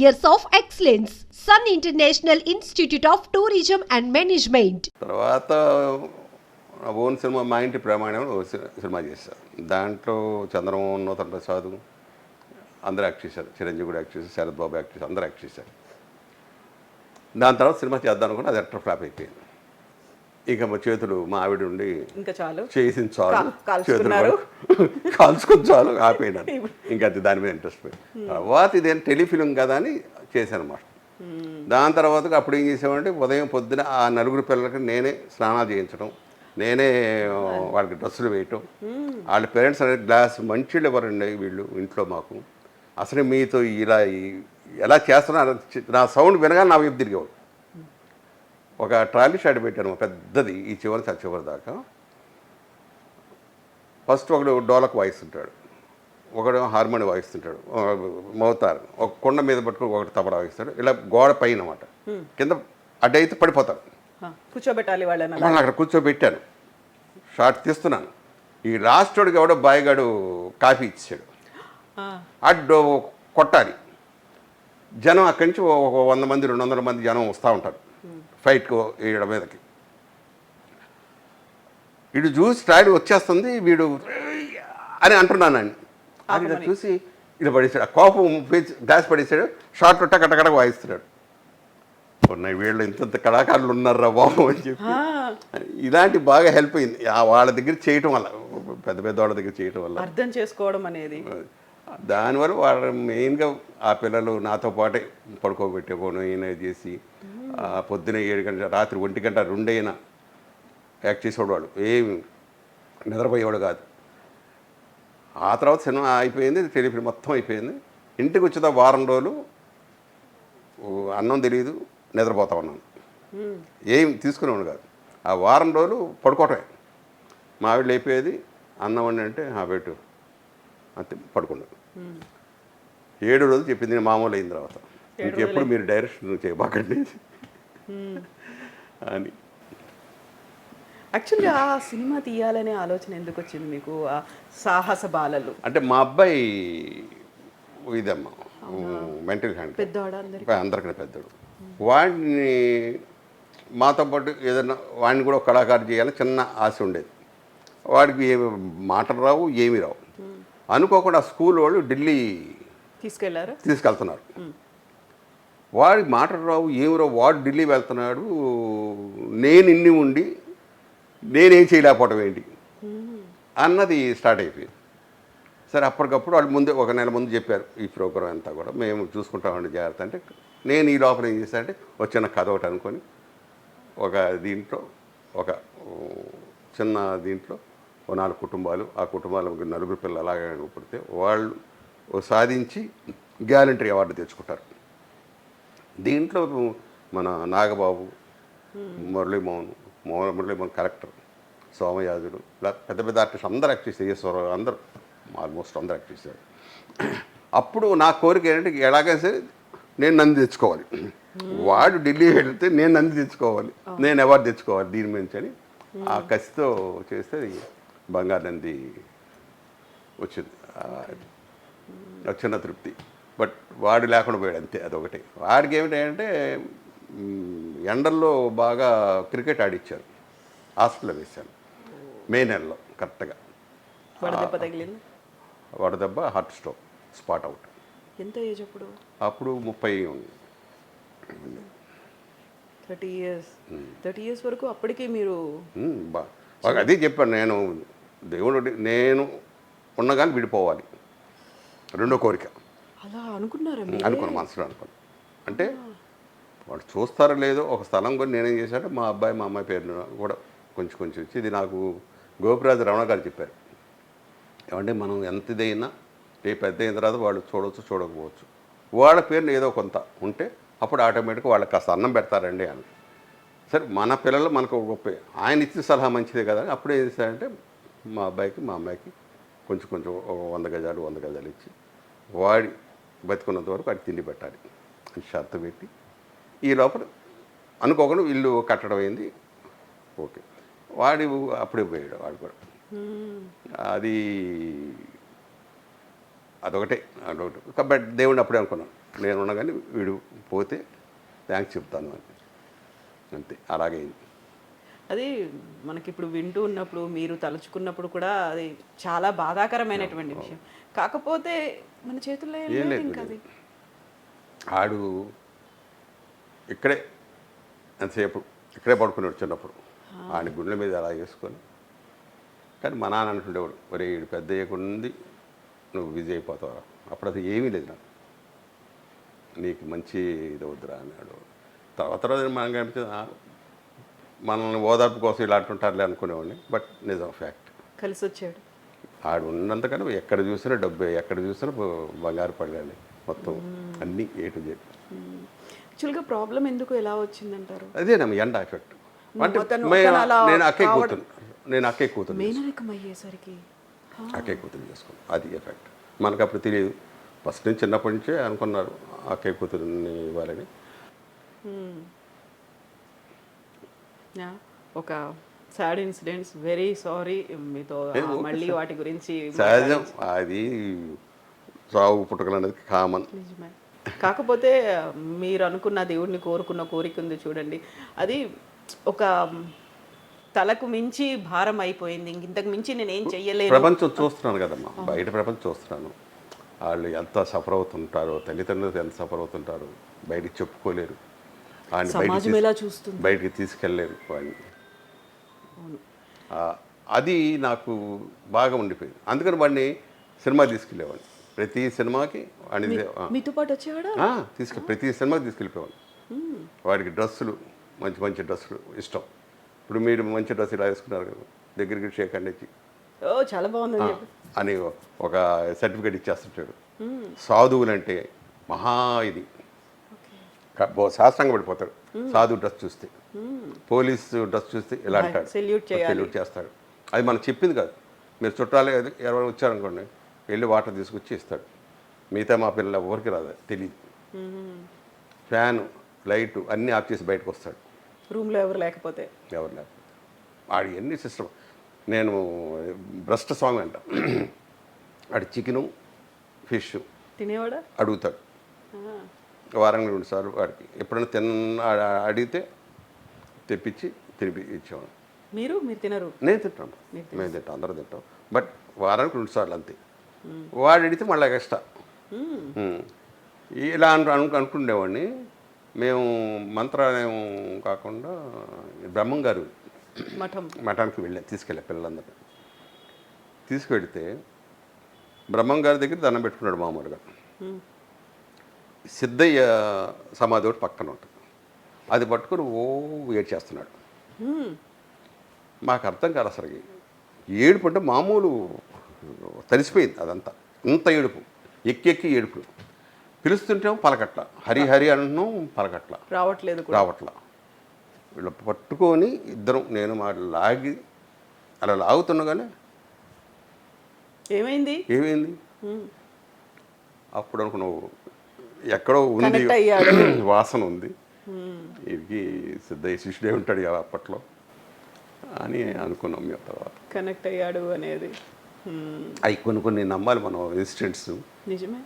years of excellence. Sun International Institute of Tourism and Management. తర్వాత own cinema మా ఇంటి ప్రమాణం సినిమా చేశారు దాంట్లో చంద్రమోహన్ నూతన్ ప్రసాద్ అందరూ యాక్ట్ చేశారు చిరంజీవి కూడా యాక్ట్ చేశారు శరత్ బాబు యాక్ట్ చేశారు అందరూ యాక్ట్ చేశారు దాని తర్వాత సినిమా చేద్దాం అనుకుని అది ఎట్టర్ ఫ్లాప్ అయిపోయింది ఇక మా చేతులు మా ఆవిడ ఉండి ఇంకా చాలు చేసిన చాలు. చేతులు కాల్చుకుని చాలు ఆపేయడాను ఇంకా అది దాని మీద ఇంట్రెస్ట్ పోయింది. తర్వాత ఇదేం టెలిఫిలిం కదా అని చేశాను అన్నమాట దాని తర్వాత అప్పుడు ఏం చేసామంటే ఉదయం పొద్దున ఆ నలుగురు పిల్లలకి నేనే స్నానాలు చేయించడం నేనే వాళ్ళకి డ్రెస్సులు వేయటం. వాళ్ళ పేరెంట్స్ అనేది గ్లాస్ మంచిళ్ళు ఎవరండి వీళ్ళు ఇంట్లో మాకు? అసలు మీతో ఇలా ఎలా చేస్తున్నారు నా సౌండ్ వినగానే నా వైపు తిరిగేవాడు ఒక ట్రాలీ షాట్ పెట్టాను పెద్దది ఈ చివరి ఆ చివరి దాకా. ఫస్ట్ ఒకడు డోలకు వాయిస్తుంటాడు. ఒకడు హార్మోని వాయిస్తుంటాడు. మోతారు. ఒక కొండ మీద పట్టుకుని ఒకటి తబలా వాయిస్తాడు. ఇలా గోడ పైన అన్నమాట కింద అడ్డైతే పడిపోతారు. కూర్చోబెట్టాలి వాళ్ళని అక్కడ కూర్చోబెట్టాను. షార్ట్ తీస్తున్నాను. ఈ లాస్ట్ వాడికి ఎవడో బాయిగాడు కాఫీ ఇచ్చాడు. అడ్డు కొట్టాలి. జనం అక్కడి నుంచి ఒక వంద మంది రెండు వందల మంది జనం వస్తూ ఉంటారు. ఫైట్కి ఈడ మీదకి. వీడు చూసి ట్రాలీ వచ్చేస్తుంది వీడు అని అంటున్నానండి అది ఇలా చూసి ఇలా పడేసాడు. ఆ కోపం పేచి గ్లాస్ పడేసాడు. షార్ట్ టకటకటక వాయిస్తున్నాడు. ఉన్నాయి వీళ్ళు ఇంత కళాకారులు ఉన్నారా బాబు? అని చెప్పి. ఇలాంటి బాగా హెల్ప్ అయింది. ఆ వాళ్ళ దగ్గర చేయటం వల్ల పెద్ద పెద్ద వాళ్ళ దగ్గర చేయటం వల్ల. అర్థం చేసుకోవడం అనేది. దానివల్ల వాళ్ళు మెయిన్గా ఆ పిల్లలు నాతో పాటే పడుకోబెట్టుకోను ఈయన చేసి ఆ పొద్దున ఏడు గంటల రాత్రి ఒంటి గంట రెండైనా యాక్ట్ చేసేవాడు. వాళ్ళు ఏమి నిద్రపోయేవాడు కాదు. ఆ తర్వాత సినిమా అయిపోయింది టెలిఫిల్మ్ మొత్తం అయిపోయింది. ఇంటికి వచ్చేదా వారం రోజులు అన్నం తెలియదు నిద్రపోతా ఉన్నాను. ఏం తీసుకునేవాడు కాదు. ఆ వారం రోజులు పడుకోవటమే. మా ఆవిడ లేపేది అన్నం వండి అంటే ఆ పెట్టు. అంతే పడుకున్నాడు ఏడు రోజులు చెప్పింది నేను మామూలు అయిన తర్వాత. ఇంకెప్పుడు మీరు డైరెక్షన్ చేయబాకండి. అని. యాక్చువల్గా ఆ సినిమా తీయాలనే ఆలోచన ఎందుకు వచ్చింది మీకు? ఆ సాహస బాలలు. అంటే మా అబ్బాయి ఇదమ్మా మెంటల్ హ్యాండ్ పెద్దవాడు అందరి అందరికీ పెద్దడు. వాడిని మాతో పాటు ఏదైనా వాడిని కూడా కళాకారు చేయాలని చిన్న ఆశ ఉండేది. వాడికి ఏమి మాటలు రావు ఏమీ రావు. అనుకోకుండా స్కూల్ వాళ్ళు ఢిల్లీ తీసుకెళ్ళారు? తీసుకెళ్తున్నారు. వాడి మాటలు రావు ఏమి రావు. వాడు ఢిల్లీ వెళ్తున్నాడు. నేను ఇన్ని ఉండి నేనేం చేయలేకపోవటం ఏంటి? అన్నది స్టార్ట్ అయిపోయింది. సరే అప్పటికప్పుడు వాళ్ళు ముందే ఒక నెల ముందు చెప్పారు ఈ ప్రోగ్రామ్ అంతా కూడా మేము చూసుకుంటామండి జాగ్రత్త అంటే నేను ఈ లోపల ఏం చేశానంటే ఒక చిన్న కథ ఒకటి అనుకొని ఒక దీంట్లో ఒక చిన్న దీంట్లో ఓ నాలుగు కుటుంబాలు ఆ కుటుంబాలకు నలుగురు పిల్లలు అలాగే పుడితే వాళ్ళు సాధించి గ్యాలంటరీ అవార్డు తెచ్చుకుంటారు. దీంట్లో మన నాగబాబు మురళీమోహన్ మురళి మన కలెక్టర్ సోమయాజుడు ఇలా పెద్ద పెద్ద ఆర్టిస్ట్ అందరూ యాక్ట్ చేశారు. ఈశ్వరరావు అందరూ ఆల్మోస్ట్ అందరూ యాక్ట్ చేశారు. అప్పుడు నా కోరిక ఏంటంటే ఎలాగైనా సరే నేను నంది తెచ్చుకోవాలి. వాడు ఢిల్లీ వెళితే నేను నంది తెచ్చుకోవాలి. నేను అవార్డు తెచ్చుకోవాలి దీని నుంచి అని ఆ కసితో చేస్తే బంగారు నంది వచ్చింది. ఆ, చిన్న తృప్తి. బట్ వాడు లేకుండా పోయాడు అంతే అదొకటి. వాడికి ఏమిటంటే ఎండల్లో బాగా క్రికెట్ ఆడిచ్చారు. హాస్పిటల్లో వేశాను మే నెలలో కరెక్ట్గా. వడదెబ్బ తగిలింది? వడదెబ్బ హార్ట్ స్ట్రోక్ స్పాట్ అవుట్. ఎంత ఏజ్ అప్పుడు? అప్పుడు ముప్పై ఉంది. Thirty years. థర్టీ ఇయర్స్ వరకు అప్పటికి మీరు అదే చెప్పాను నేను. దేవుడు నేను ఉన్నగాని విడిపోవాలి. రెండో కోరిక. అలా అనుకున్నారా అనుకున్నాను మనసులో అనుకున్నాను అంటే వాళ్ళు చూస్తారో లేదో ఒక స్థలం కొని నేనేం చేశానంటే మా అబ్బాయి మా అమ్మాయి పేరు కూడా కొంచెం కొంచెం వచ్చి ఇది నాకు గోపిరాజు రమణ గారు చెప్పారు. ఏమంటే మనం ఎంత ఇదైనా రేపు పెద్ద అయిన తర్వాత వాళ్ళు చూడవచ్చు చూడకపోవచ్చు. వాళ్ళ పేరుని ఏదో కొంత ఉంటే అప్పుడు ఆటోమేటిక్గా వాళ్ళకి కాస్త అన్నం పెడతారండి అని. సరే మన పిల్లలు మనకు ఒక గొప్ప ఆయన ఇచ్చిన సలహా మంచిదే కదా అని అప్పుడు ఏం చేశారంటే మా అబ్బాయికి మా అమ్మాయికి కొంచెం కొంచెం ఒక వంద గజాలు వంద గజాలు ఇచ్చి వాడి బతికున్నంత వరకు వాడికి తిండి పెట్టాలి అని షరతు పెట్టి ఈ లోపల అనుకోకుండా ఇల్లు కట్టడం అయింది. ఓకే. వాడి అప్పుడే పోయాడు వాడు కూడా. అది అదొకటే అదొకటి. కాబట్టి దేవుడిని అప్పుడే అనుకున్నాను నేను ఉండగానే వీడు పోతే థ్యాంక్స్ చెప్తాను అని. అంతే అలాగే. అది మనకి ఇప్పుడు వింటూ ఉన్నప్పుడు మీరు తలుచుకున్నప్పుడు కూడా అది చాలా బాధాకరమైనటువంటి విషయం. కాకపోతే మన చేతుల్లో ఏం లేదు ఇంకా అది. ఆడు ఇక్కడే ఎంతసేపు ఇక్కడే పడుకునేవాడు చిన్నప్పుడు ఆడి గుండెల మీద అలా వేసుకొని. కానీ మా నాన్న అంటుండేవాడు ఒరే ఈడు పెద్ద అయ్యకుంది నువ్వు బిజీ అయిపోతావు అప్పుడు అది ఏమీ లేదు నాకు. నీకు మంచి ఇది వద్దురా అన్నాడు. తర్వాత రోజు మనం కనిపించింది "ఆ, మనల్ని ఓదార్పు కోసం ఇలా అంటుంటారులే అనుకునేవాడిని బట్ నిజం ఫ్యాక్ట్. కలిసి వచ్చాడు ఆడు ఉన్నంతకన్నా ఎక్కడ చూసినా డబ్బే ఎక్కడ చూసినా బంగారు పడగాలి మొత్తం అన్నీ ఏ టు జెడ్ యాక్చువల్గా ప్రాబ్లం ఎందుకు ఎలా వచ్చిందంటారు? అదేనమ్మ ఎండ ఎఫెక్ట్. అంటే నేను అక్కే కూతురు. నేను అక్కే కూతురు మేనరికం అయ్యేసరికి. అక్కే కూతురు చేసుకున్నాను అది ఎఫెక్ట్. మనకు అప్పుడు తెలియదు. ఫస్ట్ నుంచి చిన్నప్పటి నుంచే అనుకున్నారు అక్కే కూతురుని ఇవ్వాలని. ఒక సాడ్ ఇన్సిడెంట్స్. వెరీ సారీ మీతో మళ్ళీ. వాటి గురించి సహజం. అది సాగు పుట్టుకలు అనేది కామన్ నిజమే. కాకపోతే మీరు అనుకున్న దేవుడిని కోరుకున్న కోరిక ఉంది చూడండి. అది ఒక తలకు మించి భారం అయిపోయింది. ఇంక ఇంతకు మించి నేను ఏం చెయ్యలేను. ప్రపంచం చూస్తున్నాను కదమ్మా. బయట ప్రపంచం చూస్తున్నాను. వాళ్ళు ఎంత సఫర్ అవుతుంటారో తల్లిదండ్రులు ఎంత సఫర్ అవుతుంటారు బయటికి చెప్పుకోలేరు. ఆయన బయటికి తీసుకెళ్ళలేరు వాడిని. అది నాకు బాగా ఉండిపోయింది. అందుకని వాడిని సినిమా తీసుకెళ్ళేవాడిని. ప్రతి సినిమాకి వాడిని మీతో పాటు వచ్చేవాడా? తీసుకె ప్రతి సినిమాకి తీసుకెళ్ళిపోయాను వాడికి డ్రెస్సులు మంచి మంచి డ్రెస్సులు ఇష్టం. ఇప్పుడు మీరు మంచి డ్రెస్ ఇలా వేసుకున్నారు కదా దగ్గరికి షేక్ అండి ఓ చాలా చెప్పి అని ఒక సర్టిఫికేట్ ఇచ్చేస్తుంటాడు. సాధువులంటే మహా ఇది. శాస్త్రంగా పడిపోతాడు. సాధువు డ్రెస్ చూస్తే. పోలీసు డ్రెస్ చూస్తే ఇలా అంటాడు. సెల్యూట్ చేస్తాడు. అది మనకు చెప్పింది కాదు. మీరు చుట్టాలే ఎవరైనా వచ్చారనుకోండి వెళ్ళి వాటర్ తీసుకొచ్చి ఇస్తాడు. మిగతా మా పిల్లలు ఎవరికి రాదు తెలియదు ఫ్యాను లైటు అన్నీ ఆఫ్ చేసి బయటకు వస్తాడు. రూమ్లో ఎవరు లేకపోతే? ఎవరు లేరు ఆడి ఎన్ని సిస్టమ్. నేను భ్రష్ట స్వామి అంట. ఆడి చికెను ఫిష్ తినేవాడా? అడుగుతాడు. వారానికి రెండు సార్లు వాడికి. ఎప్పుడైనా తిన్న అడిగితే తెప్పించి తినిపి ఇచ్చేవాడు మీరు? మీరు తినరు? నేను తింటాను. మేము తింటాం అందరూ తింటాం. బట్ వారానికి రెండు సార్లు అంతే. వాడు అడిగితే మళ్ళీ ఎక్స్ట్రా. ఉమ్. ఇలా అను అను అనుకునేవాడిని మేము మంత్రాలయం కాకుండా బ్రహ్మం గారు మఠం. మఠానికి వెళ్ళాం తీసుకెళ్ళా పిల్లలందరూ తీసుకువెడితే బ్రహ్మం గారి దగ్గర దండం పెట్టుకున్నాడు మామూలుగా. సిద్ధయ్య సమాధి ఒకటి పక్కన ఉంటుంది. అది పట్టుకుని ఓ ఏడ్ చేస్తున్నాడు. మాకు అర్థం కాదు అసలు ఏడుపు అంటే మామూలు తడిసిపోయింది అదంతా. ఇంత ఏడుపు. ఎక్కి ఎక్కి ఏడుపు పిలుస్తుంటేమో పలకట్ల. హరి హరి అంటున్నాం పలకట్ల. రావట్లేదు రావట్ల. వీళ్ళు పట్టుకొని ఇద్దరం నేను మా లాగి అలా లాగుతుండగానే ఏమైంది? ఏమైంది. అప్పుడు అనుకున్నావు ఎక్కడో ఉంది. వాసన ఉంది. ఇది సిద్ధయ్య శిష్యుడే ఉంటాడు కదా అప్పట్లో. అని అనుకున్నాం మేము తర్వాత. కనెక్ట్ అయ్యాడు అనేది. అవి కొన్ని కొన్ని నమ్మాలి మనం ఇన్సిడెంట్స్ నిజమే.